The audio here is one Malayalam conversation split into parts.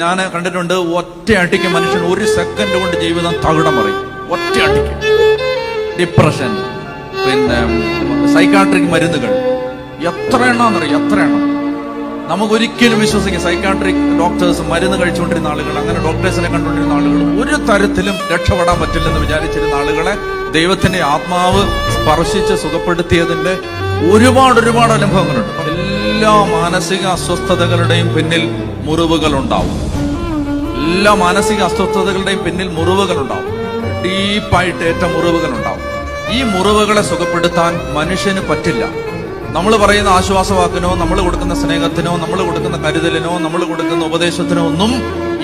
ഞാൻ കണ്ടിട്ടുണ്ട് ഒറ്റയടിക്ക് മനുഷ്യൻ ഒരു സെക്കൻഡ് കൊണ്ട് ജീവിതം തകിടം പറയും ഒറ്റയടിക്ക്. ഡിപ്രഷൻ പിന്നെ സൈക്കാട്രിക് മരുന്നുകൾ. എത്ര എണ്ണമെന്നറിയാം എത്ര എണ്ണം? നമുക്കൊരിക്കലും വിശ്വസിക്കാം സൈക്കാട്രിക് ഡോക്ടേഴ്സ് മരുന്ന് കഴിച്ചുകൊണ്ടിരുന്ന ആളുകൾ അങ്ങനെ ഡോക്ടേഴ്സിനെ കണ്ടുകൊണ്ടിരുന്ന ആളുകൾ ഒരു തരത്തിലും രക്ഷപ്പെടാൻ പറ്റില്ലെന്ന് വിചാരിച്ചിരുന്ന ആളുകളെ ദൈവത്തിന്റെ ആത്മാവ് സ്പർശിച്ച് സുഖപ്പെടുത്തിയതിന്റെ ഒരുപാട് ഒരുപാട് അനുഭവങ്ങളുണ്ട്. എല്ലാ മാനസിക അസ്വസ്ഥതകളുടെയും പിന്നിൽ മുറിവുകൾ ഉണ്ടാവും എല്ലാ മാനസിക അസ്വസ്ഥതകളുടെയും പിന്നിൽ മുറിവുകൾ ഉണ്ടാവും ഡീപ്പായിട്ട് ഏറ്റ മുറിവുകൾ ഉണ്ടാവും ഈ മുറിവുകളെ സുഖപ്പെടുത്താൻ മനുഷ്യന് പറ്റില്ല. നമ്മൾ പറയുന്ന ആശ്വാസവാക്കിനോ നമ്മൾ കൊടുക്കുന്ന സ്നേഹത്തിനോ നമ്മൾ കൊടുക്കുന്ന കരുതലിനോ നമ്മൾ കൊടുക്കുന്ന ഉപദേശത്തിനോ ഒന്നും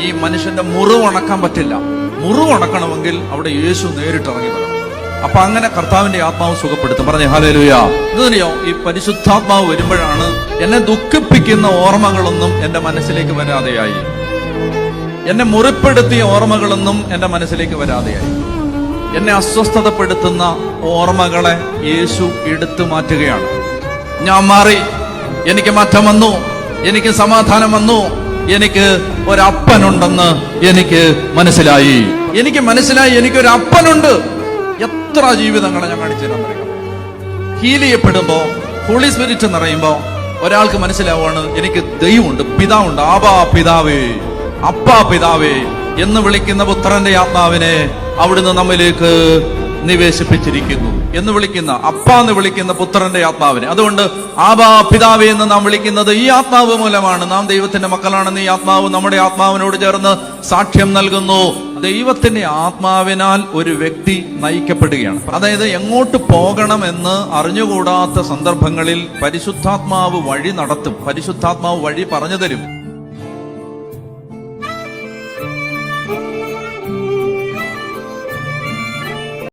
ഈ മനുഷ്യന്റെ മുറിവ് ഉണക്കാൻ പറ്റില്ല. മുറിവ് ഉണക്കണമെങ്കിൽ അവിടെ യേശു നേരിട്ട് ഇറങ്ങി വരണം. അപ്പൊ അങ്ങനെ കർത്താവിന്റെ ആത്മാവ് സുഖപ്പെടുത്തും. പറഞ്ഞു ഹാലേലുയാ ഇതറിയോ ഈ പരിശുദ്ധാത്മാവ് വരുമ്പോഴാണ് എന്നെ ദുഃഖിപ്പിക്കുന്ന ഓർമ്മകളൊന്നും എന്റെ മനസ്സിലേക്ക് വരാതെയായി. എന്നെ മുറിപ്പെടുത്തിയ ഓർമ്മകളൊന്നും എന്റെ മനസ്സിലേക്ക് വരാതെയായി. എന്നെ അസ്വസ്ഥതപ്പെടുത്തുന്ന ഓർമ്മകളെ യേശു എടുത്തു മാറ്റുകയാണ്. ഞാൻ മാറി. എനിക്ക് മാറ്റം വന്നു. എനിക്ക് സമാധാനം വന്നു. എനിക്ക് ഒരപ്പനുണ്ടെന്ന് എനിക്ക് മനസ്സിലായി. എനിക്ക് മനസ്സിലായി. എനിക്കൊരു അപ്പനുണ്ട്. എത്ര ജീവിതങ്ങളെ ഞാൻ കാണിച്ചു തരാൻ പറയാം ഹീൽ ചെയ്യപ്പെടുമ്പോ ഹോളി സ്പിരിറ്റ് എന്ന് പറയുമ്പോ ഒരാൾക്ക് മനസ്സിലാവുകയാണ് എനിക്ക് ദൈവമുണ്ട് പിതാവുണ്ട്. ആബാ പിതാവേ. അപ്പാ പിതാവേ എന്ന് വിളിക്കുന്ന പുത്രന്റെ ആത്മാവിനെ അവിടുന്ന് നമ്മിലേക്ക് നിവേശിപ്പിച്ചിരിക്കുന്നു എന്ന് വിളിക്കുന്ന അപ്പ എന്ന് വിളിക്കുന്ന പുത്രന്റെ ആത്മാവിനെ. അതുകൊണ്ട് ആബാ പിതാവേ എന്ന് നാം വിളിക്കുന്നത് ഈ ആത്മാവ് മൂലമാണ്. നാം ദൈവത്തിന്റെ മക്കളാണെന്ന് ഈ ആത്മാവ് നമ്മുടെ ആത്മാവിനോട് ചേർന്ന് സാക്ഷ്യം നൽകുന്നു. ദൈവത്തിന്റെ ആത്മാവിനാൽ ഒരു വ്യക്തി നയിക്കപ്പെടുകയാണ്. അതായത് എങ്ങോട്ട് പോകണമെന്ന് അറിഞ്ഞുകൂടാത്ത സന്ദർഭങ്ങളിൽ പരിശുദ്ധാത്മാവ് വഴി നടത്തും. പരിശുദ്ധാത്മാവ് വഴി പറഞ്ഞു തരും.